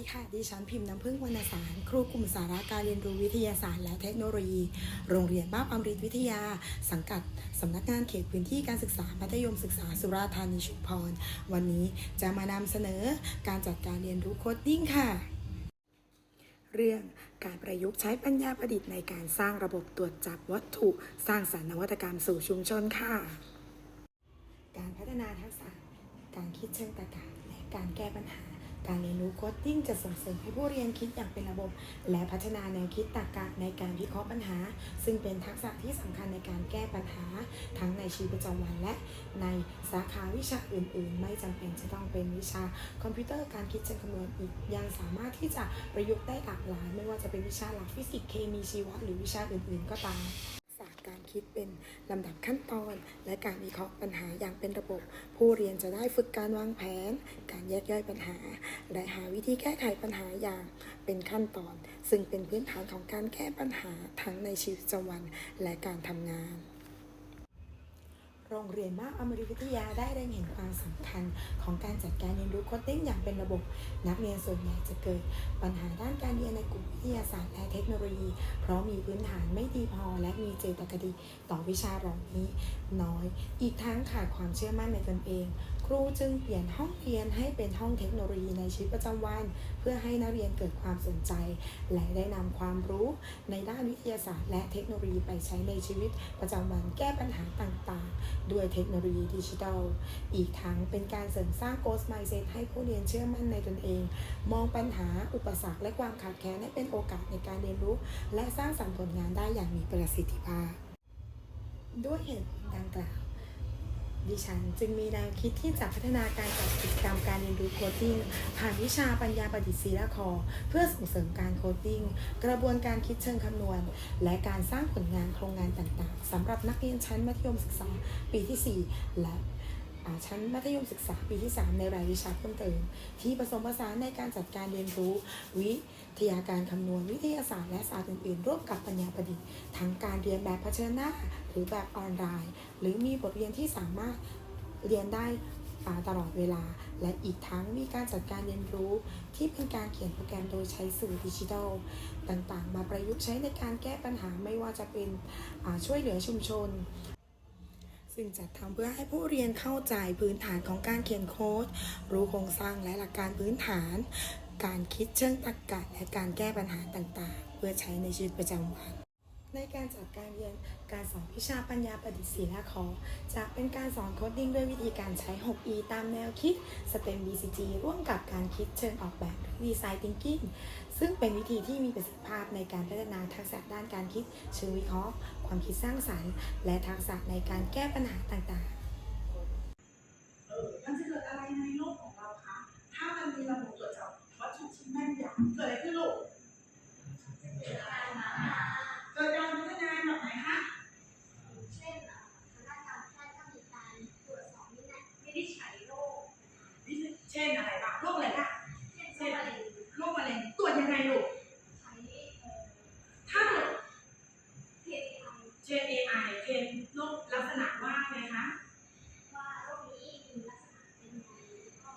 ดีค่ะ ดิฉันพิมพ์น้ำพึ่งวรรณสาร ครูกลุ่มสาระการเรียนรู้วิทยาศาสตร์และเทคโนโลยี โรงเรียนบ้านอมฤตวิทยา สังกัดสำนักงานเขตพื้นที่การศึกษามัธยมศึกษาสุราษฎร์ธานีชุมพร วันนี้จะมานำเสนอการจัดการเรียนรู้โคดดิ้งค่ะ เรื่องการประยุกต์ใช้ปัญญาประดิษฐ์ในการสร้างระบบตรวจจับวัตถุ สร้างสรรค์นวัตกรรมสู่ชุมชนค่ะ การพัฒนาทักษะ การคิดเชิงตรรกะและการแก้ปัญหา การเรียนรู้โคดดิ้งจะส่งเสริมให้ผู้เรียนคิดอย่างเป็นระบบ และพัฒนาแนวคิดตรรกะในการวิเคราะห์ปัญหา ซึ่งเป็นทักษะที่สำคัญในการแก้ปัญหา ทั้งในชีวิตประจำวันและในสาขาวิชาอื่น ๆ ไม่จำเป็นจะต้องเป็นวิชาคอมพิวเตอร์การคิดเชิงคำนวณอีก ยังสามารถที่จะประยุกต์ได้หลากหลาย ไม่ว่าจะเป็นวิชาหลักฟิสิกส์เคมีชีวะหรือวิชาอื่น ๆ ก็ตาม คิดเป็นลำดับขั้นตอน และการวิเคราะห์ปัญหาอย่างเป็นระบบ ผู้เรียนจะได้ฝึกการวางแผน การแยกย่อยปัญหา และหาวิธีแก้ไขปัญหาอย่างเป็นขั้นตอน ซึ่งเป็นพื้นฐานของการแก้ปัญหาทั้งในชีวิตประจำวันและการทำงาน โรงเรียนมากอมริวิทยาได้ได้เห็นความสำคัญของการจัดการเรียนรู้โคดดิ้งอย่างเป็นระบบ นักเรียนส่วนใหญ่จะเกิด ปัญหาด้านการเรียนในกลุ่มวิทยาศาสตร์และเทคโนโลยี เพราะมีพื้นฐานไม่ดีพอและมีเจตคติต่อวิชาเหล่านี้ น้อย อีกทั้งขาดความเชื่อมั่นในตนเอง ครูจึงเปลี่ยนห้องเรียนให้เป็นห้องเทคโนโลยีในชีวิตประจำวัน เพื่อให้นักเรียนเกิดความสนใจ และได้นำความรู้ในด้านวิทยาศาสตร์ และเทคโนโลยีไปใช้ในชีวิตประจำวันแก้ปัญหาต่างๆ ด้วยเทคโนโลยีดิจิทัล อีกทั้งเป็นการเสริมสร้าง Ghost Mindset ให้ผู้เรียนเชื่อมั่นในตนเอง มองปัญหาอุปสรรคและความขาดแคลนให้เป็นโอกาสในการเรียนรู้ และสร้างสรรค์ผลงานได้อย่างมีประสิทธิภาพ ด้วยเหตุดังกล่าว ดิฉันจึงมีแนวคิดที่จะพัฒนาการจัดกิจกรรมการเรียนรู้โคดดิ้งผ่านวิชาปัญญาประดิษฐ์ศิลคอ เพื่อส่งเสริมการโคดดิ้งกระบวนการคิดเชิงคำนวณ และการสร้างผลงานโครงงานต่างๆสำหรับนักเรียนชั้นมัธยมศึกษาปีที่ 4 และ ชั้นมัธยมศึกษาปีที่ 3 ในรายวิชาเพิ่มเติม ที่ผสมผสานในการจัดการเรียนรู้ วิทยาการคำนวณวิทยาศาสตร์และศาสตร์อื่นๆ ร่วมกับปัญญาประดิษฐ์ทั้งการเรียนแบบเผชิญหน้า หรือแบบออนไลน์ หรือมีบทเรียนที่สามารถเรียนได้ตลอดเวลา และอีกทั้งมีการจัดการเรียนรู้ ที่เป็นการเขียนโปรแกรมโดยใช้สื่อดิจิทัลต่างๆ มาประยุกต์ใช้ในการแก้ปัญหาไม่ว่าจะเป็นช่วยเหลือชุมชน ซึ่งจัดทำเพื่อให้ผู้เรียนเข้าใจพื้นฐานของการเขียนโค้ด รู้โครงสร้างและหลักการพื้นฐาน การคิดเชิงตรรกะและการแก้ปัญหาต่างๆ เพื่อใช้ในชีวิตประจำวันในการจัดการเรียนการสอนวิชาปัญญาประดิษฐ์ศิลปคอจะเป็นการสอนโคดดิ้งด้วยวิธีการใช้ 6E ตามแนวคิด STEM BCG ร่วมกับการคิดเชิงออกแบบหรือ Design Thinking ซึ่งเป็นวิธีที่มีประสิทธิภาพในการพัฒนาทักษะด้านการคิดเชิงวิเคราะห์ ความคิดสร้างสรรค์ และทักษะในการแก้ปัญหาต่างๆ เออมันจะเกิดอะไรในโลกของเราคะ ถ้ามันมีระบบตรวจจับวัตถุที่แม่นยำเกิดอะไรขึ้นลูก เกิดการพัฒนาแบบไหนคะ เช่นเอ่อทางด้านการแพทย์ก็มีการตรวจสอบวินิจวินิจฉัยโรค เช่นอะไรบ้างโรคอะไรคะ เช่นโรคมะเร็ง โรคมะเร็งตรวจยังไงลูก ใช้เอ่อ ถ้าตรวจ PAI เช่น AI เช่นโรคลักษณะว่าไงคะ ว่าโรคนี้มีลักษณะเป็นยังไงแล้วก็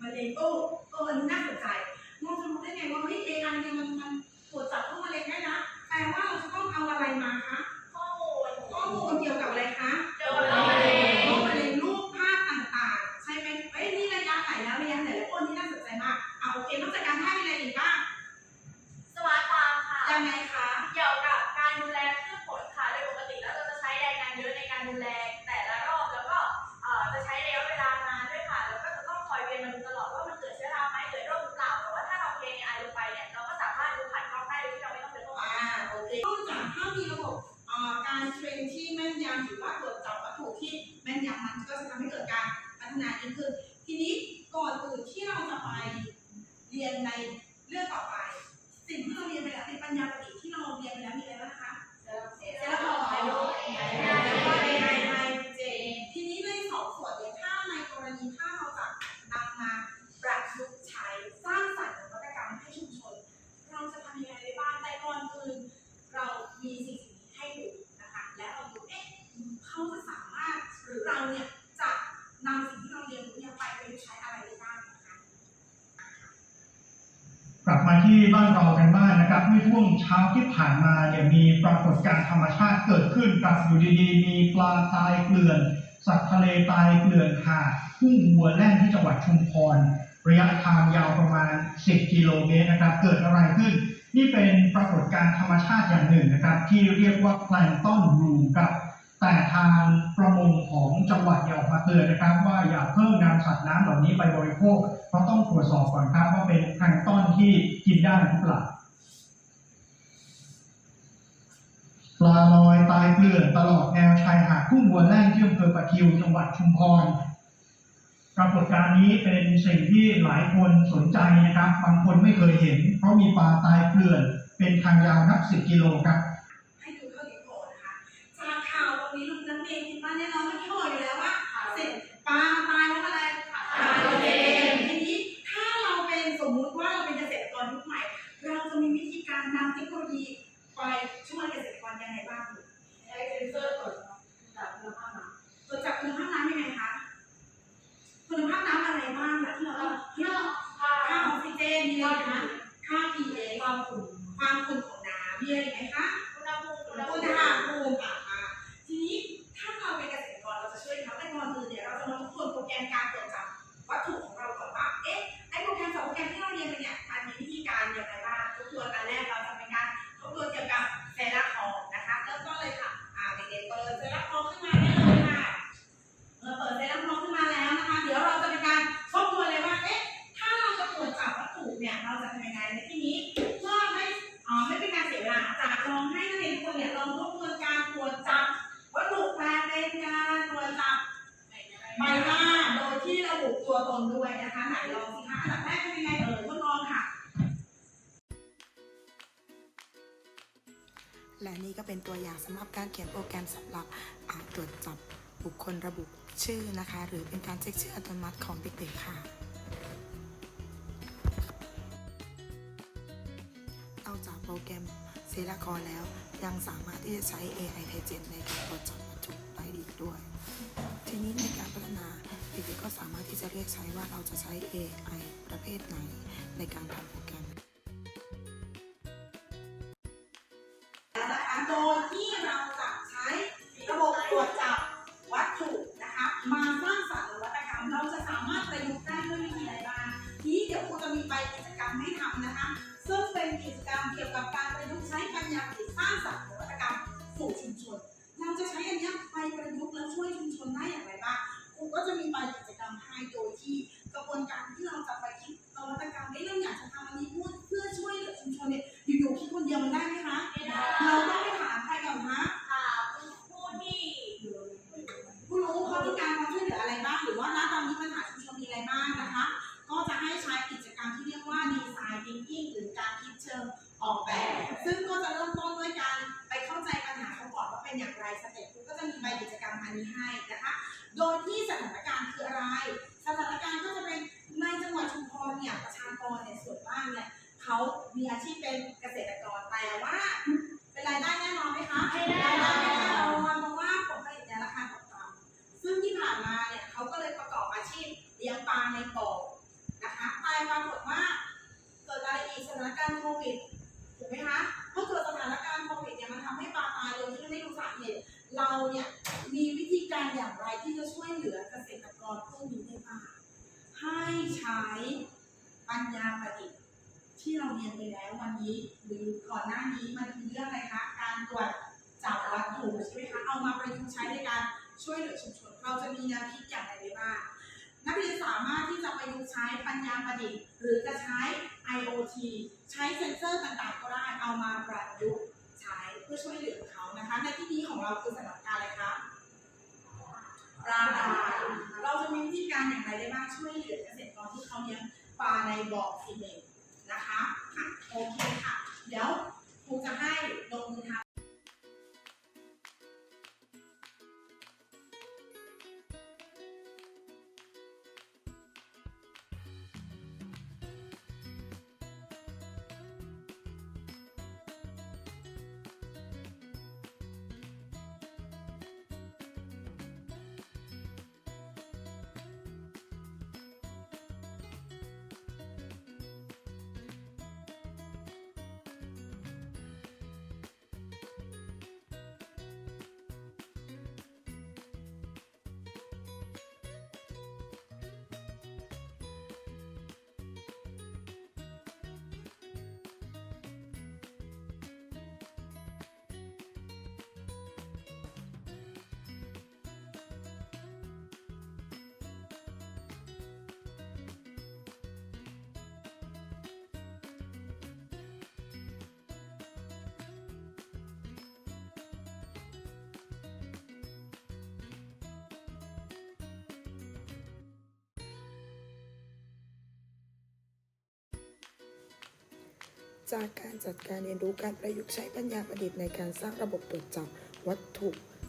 มะเร็งโอ้เอออันนี้น่าสนใจมองจะรู้ได้ไงว่าเฮ้ย AI เนี่ยมันมันตรวจจับโรคมะเร็งได้นะแปลว่าเราจะต้องเอาอะไรมาคะ ข้อมูล ข้อมูลเกี่ยวกับอะไรคะ เกี่ยวกับโรคมะเร็ง โรคมะเร็งรูปภาพต่างๆ ใช่ไหมเอ้ย นี่ระยะไหนแล้วระยะไหนแล้วโอ้นี่น่าสนใจมากเอาโอเคนอกจากการแพทย์มีอะไรอีกบ้างสมาร์ทฟาร์มค่ะยังไงคะเกี่ยวกับการดูแลพืชผลค่ะโดยปกติแล้วเราจะใช้แรงงานเยอะในการดูแล แต่ละรอบแล้วก็เอ่อจะใช้ระยะเวลานานด้วยค่ะ แล้วก็จะต้องคอยเวียนมาดูตลอดว่ามันเกิดเชื้อราไหมเกิดโรคหรือเปล่าแต่ว่าถ้าเราเทในไอลงไปเนี่ยเราก็สามารถดูผ่านกล้องได้โดยที่เราไม่ต้องเดินเข้าไปอ่าโอเคนอกจากถ้ามีระบบเอ่อการเทรนที่แม่นยำหรือว่าตรวจจับวัตถุที่แม่นยำมันก็จะทำให้เกิดการพัฒนายิ่งขึ้น ทีนี้ก่อนอื่นที่เราจะไปเรียนในเรื่องต่อไป ที่บ้านเรากันบ้างนะครับเมื่อช่วงเช้าที่ผ่านมาเนี่ยมีปรากฏการณ์ธรรมชาติเกิดขึ้นกับอยู่ดีๆ มีปลาตายเกลื่อน สัตว์ทะเลตายเกลื่อนหาดทุ่งวัวแล่นที่จังหวัดชุมพรระยะทางยาวประมาณ 10 กิโลเมตรนะครับ เกิดอะไรขึ้น นี่เป็นปรากฏการณ์ธรรมชาติอย่างหนึ่งนะครับ ที่เรียกว่าแพลงต้นรูมครับ แต่ทางประมงของจังหวัดเนี่ยออกมาเตือนนะครับ ว่าอย่าเพิ่งนำสัตว์น้ำเหล่านี้ไปบริโภค เพราะต้องตรวจสอบก่อนครับว่าเป็นแพลงต้นที่กินได้หรือเปล่าปลาลอยตายเกลื่อนตลอดแนวชายหาดทุ่งบัวแล่นที่อำเภอปะทิวจังหวัดชุมพรปรากฏการณ์นี้เป็นสิ่งที่หลายคนสนใจนะครับ บางคนไม่เคยเห็น เพราะมีปลาตายเกลื่อน เป็นทางยาวนับสิบกิโลครับ ที่เราต้องเรื่องค่าค่าออกซิเจนมีอะไรนะค่า pH ความขุ่นความขุ่นของน้ำมีอะไรไหมคะ สำหรับการเขียนโปรแกรมสำหรับตรวจจับบุคคลระบุชื่อนะคะ หรือเป็นการเช็คชื่ออัตโนมัติของเด็กๆค่ะนอกจากโปรแกรมเซลคอแล้วยังสามารถที่จะใช้ AI ไทเจนในการตรวจจับวัตถุได้อีกด้วย ทีนี้ในการพัฒนาเด็กๆก็สามารถที่จะเรียกใช้ว่าเราจะใช้ AI ประเภทไหนในการทำโปรแกรม นะคะ โดยที่เราจะใช้ระบบตรวจจับ การอย่างไรที่จะช่วยเหลือเกษตรกรพวกนี้ได้บ้างให้ใช้ปัญญาประดิษฐ์ที่เราเรียนไปแล้ววันนี้ หรือก่อนหน้านี้มันคือเรื่องอะไรคะการตรวจจับวัตถุใช่ไหมคะเอามาประยุกต์ใช้ในการช่วยเหลือชุมชนเราจะมีแนวคิดอย่างไรได้บ้างนักเรียนสามารถที่จะประยุกต์ใช้ปัญญาประดิษฐ์ หรือจะใช้ IoT ใช้เซ็นเซอร์ต่างๆ ก็ได้เอามาประยุกต์ใช้เพื่อช่วยเหลือเขานะคะในที่นี้ของเราคือสถานการณ์อะไรคะ ปลาเราจะมีวิธีการอย่างไรได้บ้างช่วยเหลือเกษตรกรที่เขาเลี้ยงปลาในบ่อซีเมนต์นะคะอะโอเคค่ะ เดี๋ยวครูจะให้ลงมือทำ จากการจัดการเรียนรู้การประยุกต์ใช้ปัญญาประดิษฐ์ในการสร้างระบบตรวจจับวัตถุ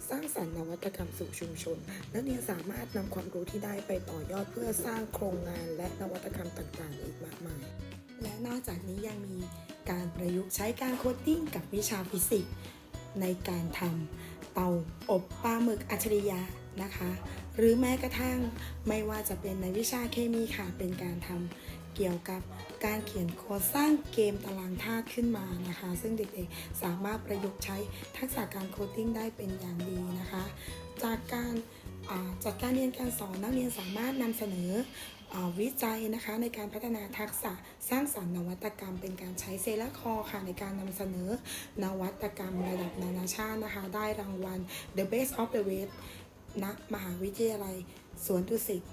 สร้างสรรค์นวัตกรรมสู่ชุมชน นักเรียนสามารถนำความรู้ที่ได้ไปต่อยอดเพื่อสร้างโครงงานและนวัตกรรมต่างๆ อีกมากมาย และนอกจากนี้ยังมีการประยุกต์ใช้การโคดดิ้งกับวิชาฟิสิกส์ในการทำเตาอบปลาหมึกอัจฉริยะนะคะ หรือแม้กระทั่งไม่ว่าจะเป็นในวิชาเคมีค่ะเป็นการทำ เกี่ยวกับการเขียนโค้ดสร้างเกมตารางธาตุขึ้นมานะคะ ซึ่งเด็กๆสามารถประยุกต์ใช้ทักษะการโคดดิ้งได้เป็นอย่างดีนะคะ จากการอ่าจัดการเรียนการสอนนักเรียนสามารถนำเสนออวิจัยนะคะในการพัฒนาทักษะสร้างสรรค์นวัตกรรม เป็นการใช้เซลคอค่ะในการนำเสนอนวัตกรรมระดับนานาชาตินะคะ ได้รางวัล The Best of the West ณมหาวิทยาลัยสวนดุสิต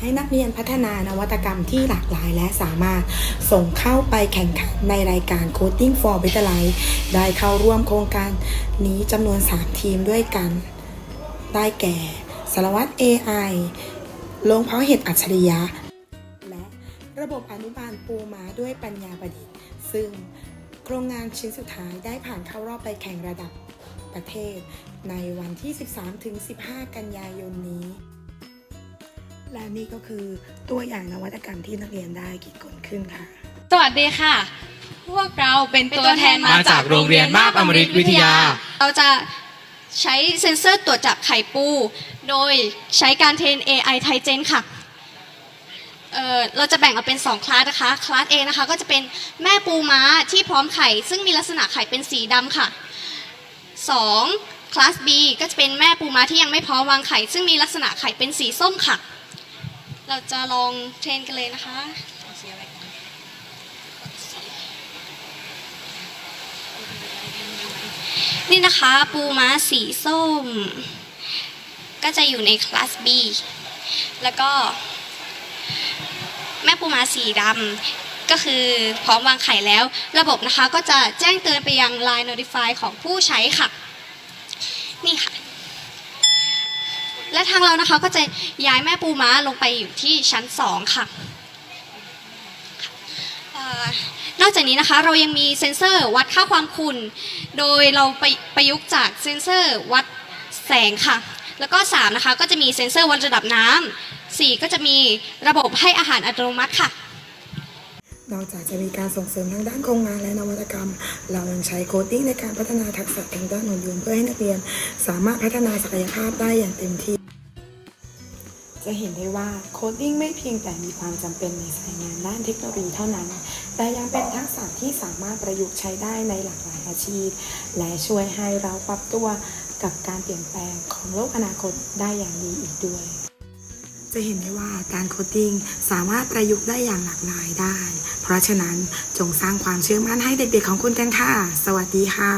ให้นักเรียนพัฒนานวัตกรรมที่หลากหลายและสามารถส่งเข้าไปแข่งขันในรายการ Coding for Better Life ได้เข้าร่วมโครงการนี้จำนวน 3 ทีมด้วยกัน ได้แก่สารวัตร AI โรงเพาะเห็ดอัจฉริยะ และระบบอนุบาลปูม้าด้วยปัญญาประดิษฐ์ ซึ่งโครงงานชิ้นสุดท้ายได้ผ่านเข้ารอบไปแข่งระดับประเทศในวันที่ 13-15 กันยายนนี้ และนี่ก็คือตัวอย่างนวัตกรรมที่นักเรียนได้คิดค้นขึ้นค่ะ สวัสดีค่ะ พวกเราเป็นตัวแทนมาจากโรงเรียนมาบอมฤตวิทยา เราจะใช้เซ็นเซอร์ตรวจจับไข่ปู โดยใช้การเทรน AI ไทเจนค่ะเอ่อเราจะแบ่งออกเป็น 2 คลาสนะคะ คลาส A นะคะก็จะเป็นแม่ปูม้าที่พร้อมไข่ ซึ่งมีลักษณะไข่เป็นสีดำค่ะ 2. คลาส B ก็จะเป็นแม่ปูม้าที่ยังไม่พร้อมวางไข่ ซึ่งมีลักษณะไข่เป็นสีส้มค่ะ เราจะลองเทรนกันเลยนะคะนนี่นะคะปูม้าสีส้ม ก็จะอยู่ในคลาส B แล้วก็ แม่ปูม้าสีดำก็คือพร้อมวางไข่แล้ว ระบบนะคะก็จะแจ้งเตือนไปยัง Line Notify ของผู้ใช้ค่ะ นี่ค่ะ และทางเรานะคะก็จะย้ายแม่ปูม้าลงไปอยู่ที่ชั้น 2 ค่ะนอกจากนี้นะคะเรายังมีเซ็นเซอร์วัดค่าความขุ่น โดยเราไปประยุกต์จากเซ็นเซอร์วัดแสงค่ะ แล้วก็ 3 นะคะก็จะมีเซ็นเซอร์วัดระดับน้ำ4ก็จะมีระบบให้อาหารอัตโนมัติค่ะ นอกจากจะมีการส่งเสริมทางด้านโครงงานและนวัตกรรม เรายังใช้โคดดิ้งในการพัฒนาทักษะทางด้านหุ่นยนต์เพื่อให้นักเรียน สามารถพัฒนาศักยภาพได้อย่างเต็มที่ จะเห็นได้ว่าโคดดิ้งไม่เพียงแต่มีความจำเป็นในสายงานด้านเทคโนโลยีเท่านั้น แต่ยังเป็นทักษะที่สามารถประยุกต์ใช้ได้ในหลากหลายอาชีพ และช่วยให้เราปรับตัวกับการเปลี่ยนแปลงของโลกอนาคตได้อย่างดีอีกด้วย จะเห็นได้ว่าการโคดดิ้งสามารถประยุกต์ได้อย่างหลากหลายได้ เพราะฉะนั้นจงสร้างความเชื่อมั่นให้เด็กๆของคุณกันค่ะ สวัสดีค่ะ